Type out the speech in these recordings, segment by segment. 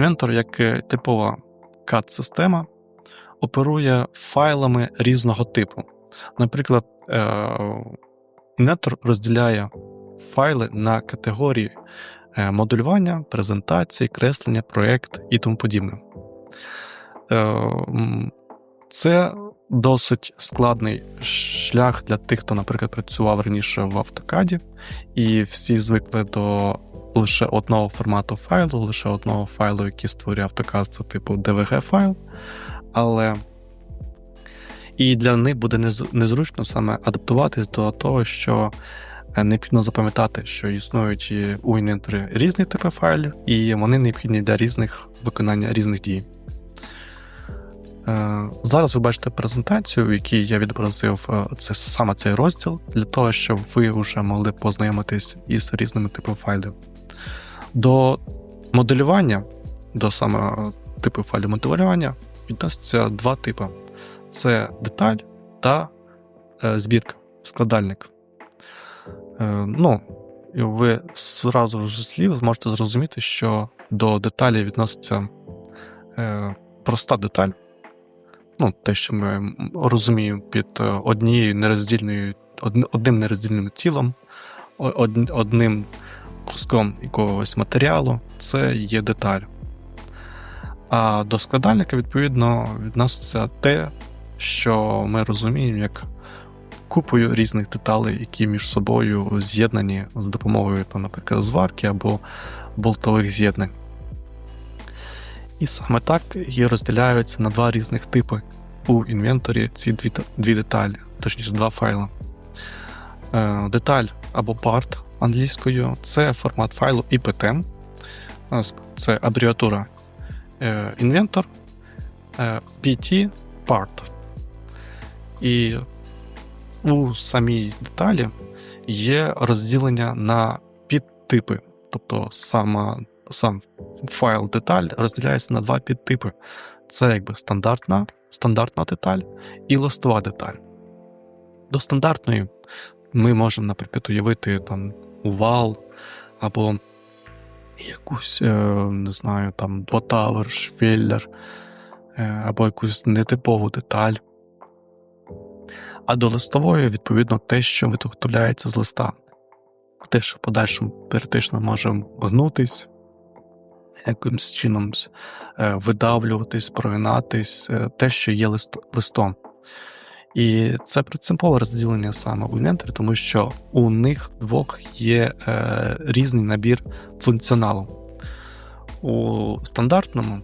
Інвентор, як е, типова CAD-система, оперує файлами різного типу. Наприклад, е, інвентор розділяє файли на категорії е, модулювання, презентації, креслення, проєкт і тому подібне. Це досить складний шлях для тих, хто, наприклад, працював раніше в автокаді, і всі звикли до лише одного формату файлу, лише одного файлу, який створює автокад, це типу DVG файл. Але і для них буде незручно саме адаптуватись до того, що е, необхідно запам'ятати, що існують у інвенторі різні типи файлів, і вони необхідні для різних виконання різних дій. Е, зараз ви бачите презентацію, в якій я відобразив е, це саме цей розділ, для того, щоб ви вже могли познайомитись із різними типами файлів. До моделювання, до саме типу файлів відносяться два типи: це деталь та е, збірка, складальник. Ну, ви зразу з слів зможете зрозуміти, що до деталі відноситься проста деталь ну, те, що ми розуміємо під е, однією нероздільною, одним нероздільним тілом, одним куском якогось матеріалу, це є деталь. А до складальника, відповідно, відноситься те, що ми розуміємо як купою різних деталей, які між собою з'єднані з допомогою, наприклад, зварки або болтових з'єднань. І саме так і розділяються на два різних типи у інвенторі ці дві дві деталі, точніше два файли. Е, Деталь або part англійською це формат файлу IPT, це абревіатура е, інвентор е, PT part. І у самій деталі є розділення на підтипи, тобто сама сам файл деталь розділяється на два підтипи. Це якби стандартна стандартна деталь і листова деталь. До стандартної ми можемо, наприклад, уявити там увал або якусь, е, не знаю, там двотавер, швеллер, е, або якусь нетипову деталь. А до листової, відповідно, те, що виготовляється з листа. Те, що в подальшому періодично може гнутись, якимось чином е, видавлюватись, прогинатись, те, що є лист, листом. І це принципове розділення саме у інвентарі, тому що у них двох є е, різний набір функціоналу. У стандартному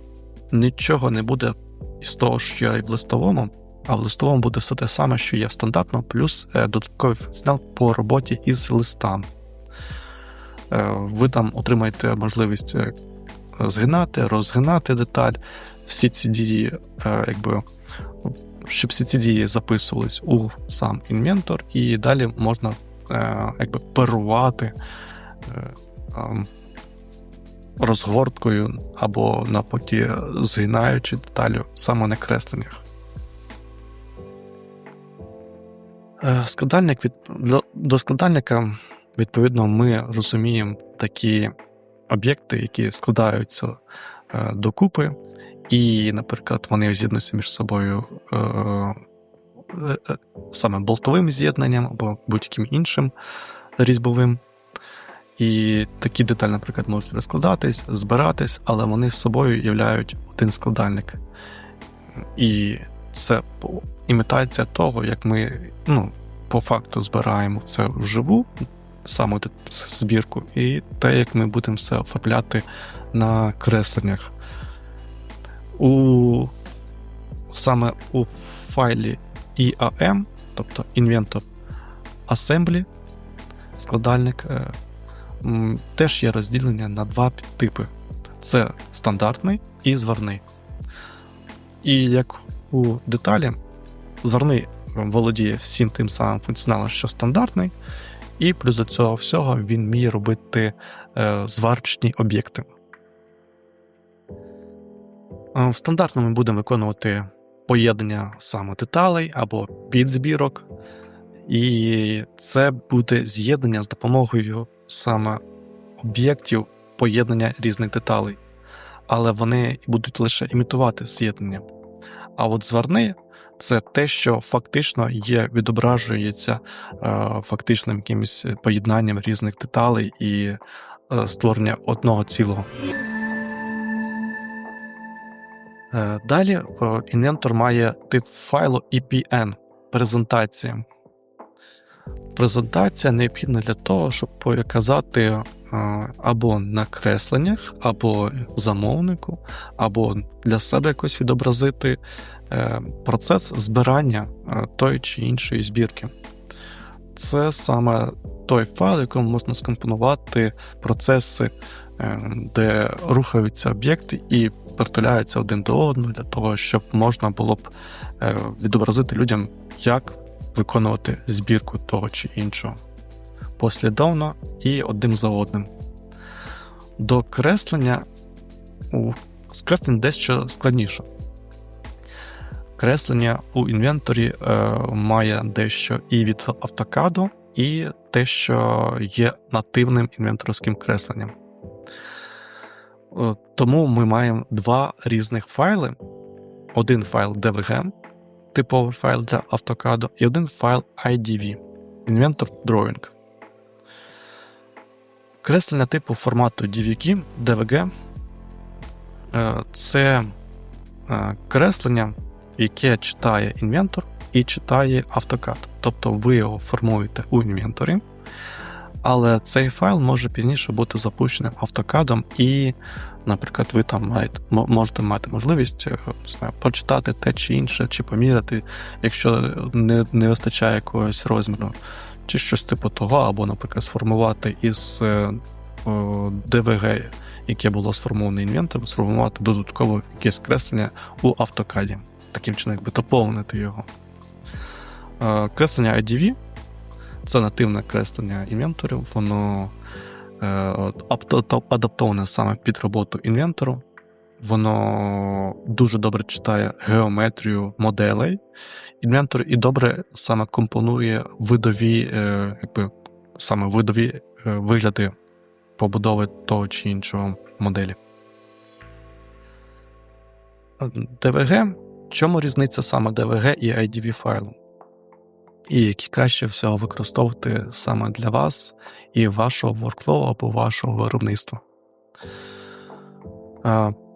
нічого не буде із того, що є в листовому, а в листовому буде все те саме, що є в стандартному, плюс е, додатковий функціонал по роботі із листами. Е, ви там отримаєте можливість е, згинати, розгинати деталь, всі ці дії, якби, щоб всі ці дії записувались у сам інвентор, і далі можна е, якби, перувати е, розгорткою або навпаки згинаючи деталю саме на кресленнях. Складальник від до складальника, відповідно, ми розуміємо такі об'єкти, які складаються е, докупи, і, наприклад, вони з'єднуються між собою е, е, саме болтовим з'єднанням або будь-яким іншим різьбовим. І такі деталі, наприклад, можуть розкладатись, збиратись, але вони з собою являють один складальник. І це імітація того, як ми ну, по факту збираємо це вживу, саму збірку, і те, як ми будемо все оформляти на кресленнях. У Саме у файлі IAM, тобто Inventor Assembly, складальник, е, теж є розділення на два підтипи: це стандартний і зварний. І як у деталі, зварний володіє всім тим самим функціоналом, що стандартний, і плюс до цього всього він вміє робити е, зварочні об'єкти. Е, в стандартному ми будемо виконувати поєднання саме деталей або підзбірок, і це буде з'єднання з допомогою саме об'єктів поєднання різних деталей. але вони будуть лише імітувати з'єднання. А от зварни це те, що фактично є, відображується е, фактичним якимось поєднанням різних деталей і е, створення одного цілого. Е, Далі е, інвентор має тип файлу EPN презентація. Презентація необхідна для того, щоб показати е, або на кресленнях, або замовнику, або для себе якось відобразити процес збирання тої чи іншої збірки. Це саме той файл, в якому можна скомпонувати процеси, де рухаються об'єкти і притуляються один до одного для того, щоб можна було б е, відобразити людям, як виконувати збірку того чи іншого послідовно і одним за одним. До креслення у скреслення дещо складніше. Креслення у інвенторі е, має дещо і від автокаду, і те, що є нативним інвенторським кресленням. Е, Тому ми маємо два різних файли: один файл DVG, типовий файл для автокаду, і один файл IDV Inventor Drawing. Креслення типу формату DVG, DVG е, це е, креслення, яке читає інвентор і читає автокад. Тобто ви його формуєте у інвенторі, але цей файл може пізніше бути запущеним автокадом, і, наприклад, ви там маєте, можете мати можливість е, не знаю, почитати те чи інше, чи поміряти, якщо не, не вистачає якогось розміру, чи щось типу того, або, наприклад, сформувати із DVG, яке було сформоване інвентор, сформувати додатково якесь креслення у автокаді. Таким чином, якби доповнити його. Креслення IDV це нативне креслення інвенторів, воно е, адаптоване саме під роботу інвентору. Воно дуже добре читає геометрію моделей. Інвентор і добре саме компонує видові, е, якби саме видові е, вигляди побудови того чи іншого моделі. DVG. Чому різниця саме DVG і IDV файлу? І які краще всього використовувати саме для вас і вашого workflow або вашого виробництва.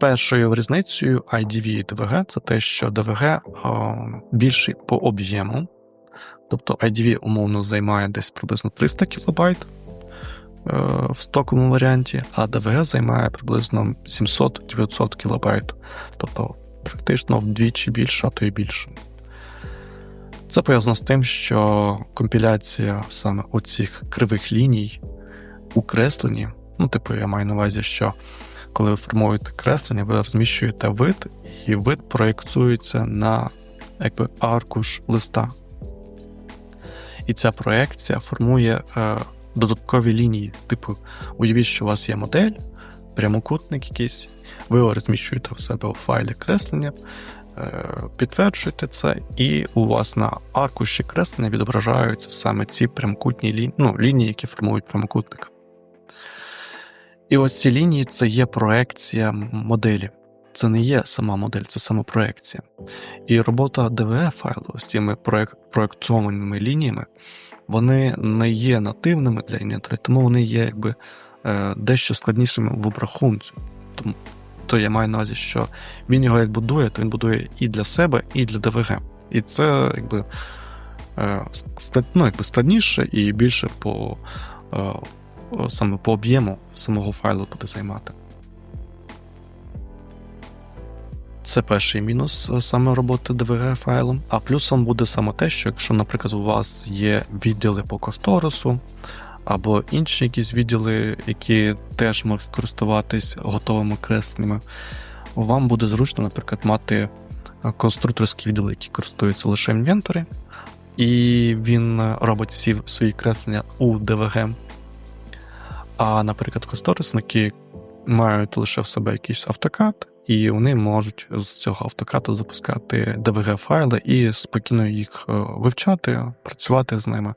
Першою різницею IDV і DVG це те, що DVG більший по об'єму, тобто IDV умовно займає десь приблизно 300 кБ, Е, в стоковому варіанті, а DVG займає приблизно 700-900 кБ, тобто практично вдвічі більше, а то й більше. Це пов'язано з тим, що компіляція саме оцих кривих ліній у кресленні, ну, типу, я маю на увазі, що коли ви формуєте креслення, ви розміщуєте вид, і вид проєкцюється на якби аркуш листа. І ця проекція формує е, додаткові лінії. Типу, уявіть, що у вас є модель, прямокутник якийсь, ви його розміщуєте в себе у файлі креслення, підтверджуєте це, і у вас на аркуші креслення відображаються саме ці прямокутні лінії, ну, лінії, які формують прямокутник. І ось ці лінії це є проекція моделі. Це не є сама модель, це саме проекція. І робота DVE файлу з цими проєктованими лініями вони не є нативними для інвентаря, тому вони є якби е, дещо складнішими в обрахунці. Тому то я маю на увазі, що він його як будує, то він будує і для себе, і для ДВГ. І це якби е, ну, якби складніше і більше по е, саме по об'єму самого файлу буде займати. Це перший мінус е, саме роботи DVG файлом. А плюсом буде саме те, що якщо, наприклад, у вас є відділи по косторису, або інші якісь відділи, які теж можуть користуватись готовими кресленнями, вам буде зручно, наприклад, мати е, конструкторські відділи, які користуються лише інвенторі, і він робить всі свої креслення у DVG. А, наприклад, кошторисники мають лише в себе якийсь автокад, і вони можуть з цього автокату запускати dvg файли і спокійно їх е, вивчати, працювати з ними.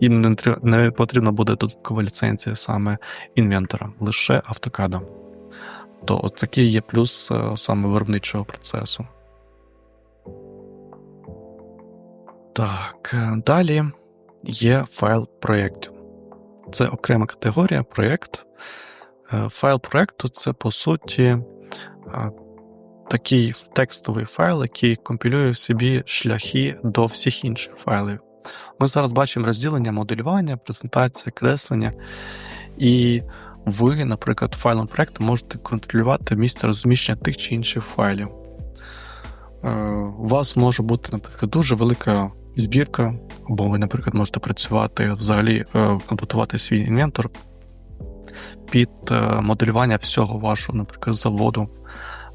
Їм не потрібна буде додаткова ліцензія саме інвентора, лише автокада. То от такий є плюс е, саме виробничого процесу. Так, е, далі є файл проєктів. Це окрема категорія проєкт. Файл проєкту це по суті такий текстовий файл, який компілює в собі шляхи до всіх інших файлів. Ми зараз бачимо розділення моделювання, презентація, креслення. І ви, наприклад, файлом проєкту можете контролювати місце розміщення тих чи інших файлів. Е, У вас може бути, наприклад, дуже велика збірка, або ви, наприклад, можете працювати взагалі, е, готувати свій інвентор під е, моделювання всього вашого, наприклад, заводу.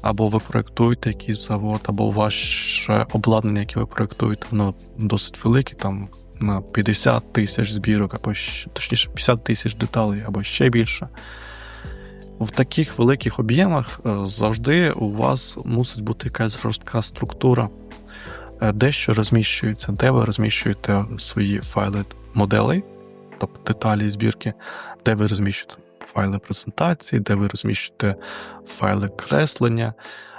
Або ви проєктуєте якийсь завод, або ваше обладнання, яке ви проєктуєте, воно досить велике, там на 50 тисяч збірок, або точніше 50 тисяч деталей, або ще більше. В таких великих об'ємах е, завжди у вас мусить бути якась жорстка структура, е, де що розміщується, де ви розміщуєте свої файли моделей, тобто деталі збірки, де ви розміщуєте файли презентації, де ви розміщуєте файли креслення,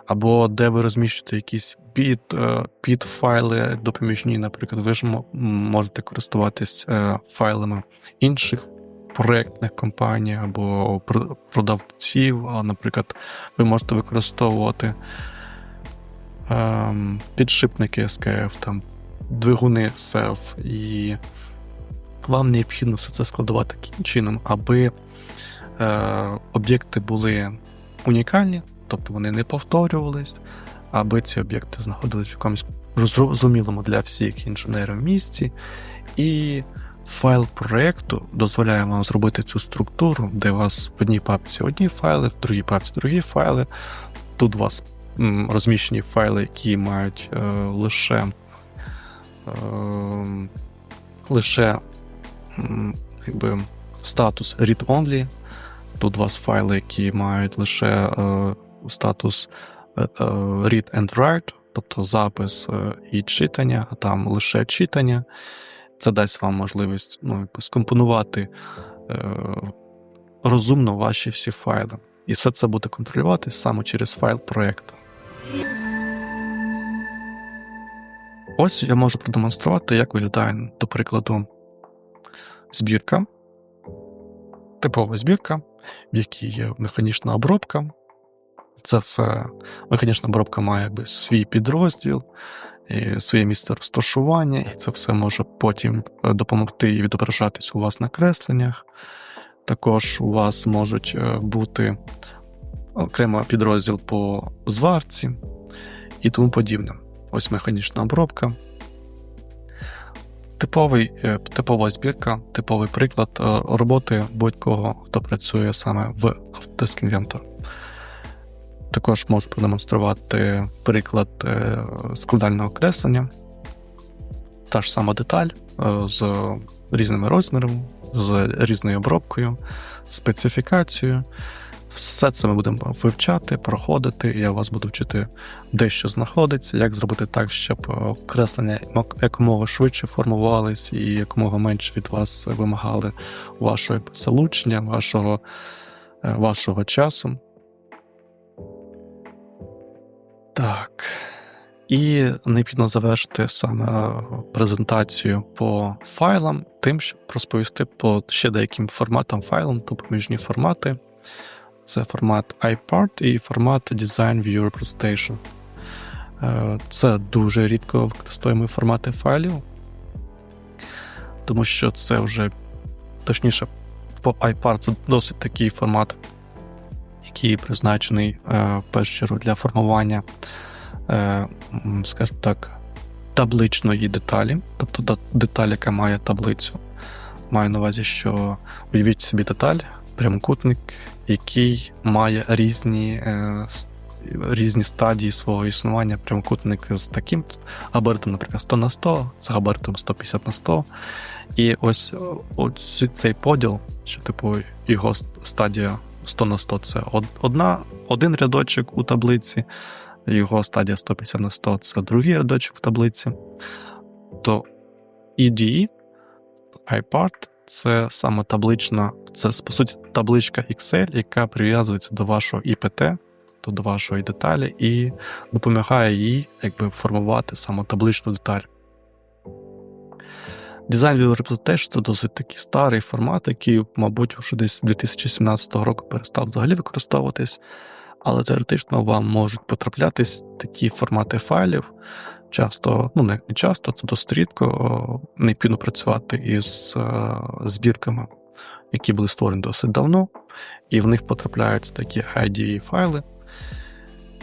або де ви розміщуєте якісь під, е, підфайли допоміжні. Наприклад, ви ж можете користуватись е, файлами інших проєктних компаній або продавців. Наприклад, ви можете використовувати ем, підшипники SKF, там, двигуни SEF, і вам необхідно все це складувати таким чином, аби е, об'єкти були унікальні, тобто вони не повторювались, аби ці об'єкти знаходились в якомусь зрозумілому для всіх інженерів місці. І файл проєкту дозволяє вам зробити цю структуру, де у вас в одній папці одні файли, в другій папці другі файли. Тут у вас розміщені файли, які мають е, лише, е, лише якби, статус read-only. Тут у вас файли, які мають лише е, статус е, е, read and write, тобто запис е, і читання, а там лише читання. Це дасть вам можливість ну, скомпонувати е, розумно ваші всі файли. І все це буде контролюватись саме через файл проєкту. Ось я можу продемонструвати, як виглядає, до прикладу, збірка. Типова збірка, в якій є механічна обробка. Це все механічна обробка має якби, свій підрозділ, і своє місце розташування, і це все може потім е, допомогти і відображатись у вас на кресленнях. Також у вас можуть е, бути окремо підрозділ по зварці і тому подібне. Ось механічна обробка. Типовий, е, типова збірка, типовий приклад е, роботи будь-кого, хто працює саме в Autodesk Inventor. Також можу продемонструвати приклад е, складального креслення. Та ж сама деталь з різними розмірами, з різною обробкою, специфікацією. Все це ми будемо вивчати, проходити. Я вас буду вчити, де що знаходиться, як зробити так, щоб е, креслення якомога швидше формувались і якомога менше від вас вимагали вашого залучення, вашого, е, вашого часу. Так. І необхідно завершити саме презентацію по файлам, тим, щоб розповісти по ще деяким форматам файлам, допоміжні формати. Це формат iPart і формат Design Viewer Presentation. Е, Це дуже рідко використовуємо формати файлів, тому що це вже точніше, по iPart це досить такий формат, який призначений е, в першу чергу для формування, е, скажімо так, табличної деталі, тобто деталь, яка має таблицю. Маю на увазі, що уявіть собі деталь, прямокутник, який має різні, е, різні стадії свого існування. Прямокутник з таким габаритом, наприклад, 100 на 100, з габаритом 150 на 100. І ось, ось цей поділ, що типу його стадія 100 на 100 це одна, один рядочок у таблиці, його стадія 150 на 100 це другий рядочок в таблиці. То EDE, iPart це саме таблична, це по суті табличка Excel, яка прив'язується до вашого ІПТ, то до вашої деталі, і допомагає їй якби, формувати саме табличну деталь. Design View Representation це досить такий старий формат, який, мабуть, вже десь з 2017 року перестав взагалі використовуватись, але теоретично вам можуть потраплятись такі формати файлів. Часто, ну не часто, це досить рідко, необхідно працювати із е, збірками, які були створені досить давно, і в них потрапляють такі IDE файли.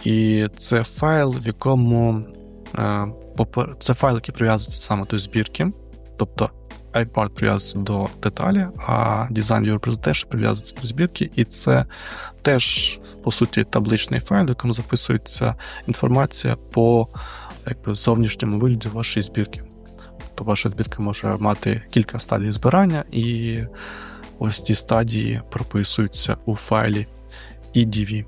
І це файл, в якому е, це файл, який прив'язується саме до збірки. Тобто iPart прив'язується до деталі, а Design View Presentation прив'язується до збірки, і це теж, по суті, табличний файл, в якому записується інформація по якби, зовнішньому вигляді вашої збірки. Тобто ваша збірка може мати кілька стадій збирання, і ось ці стадії прописуються у файлі EDV.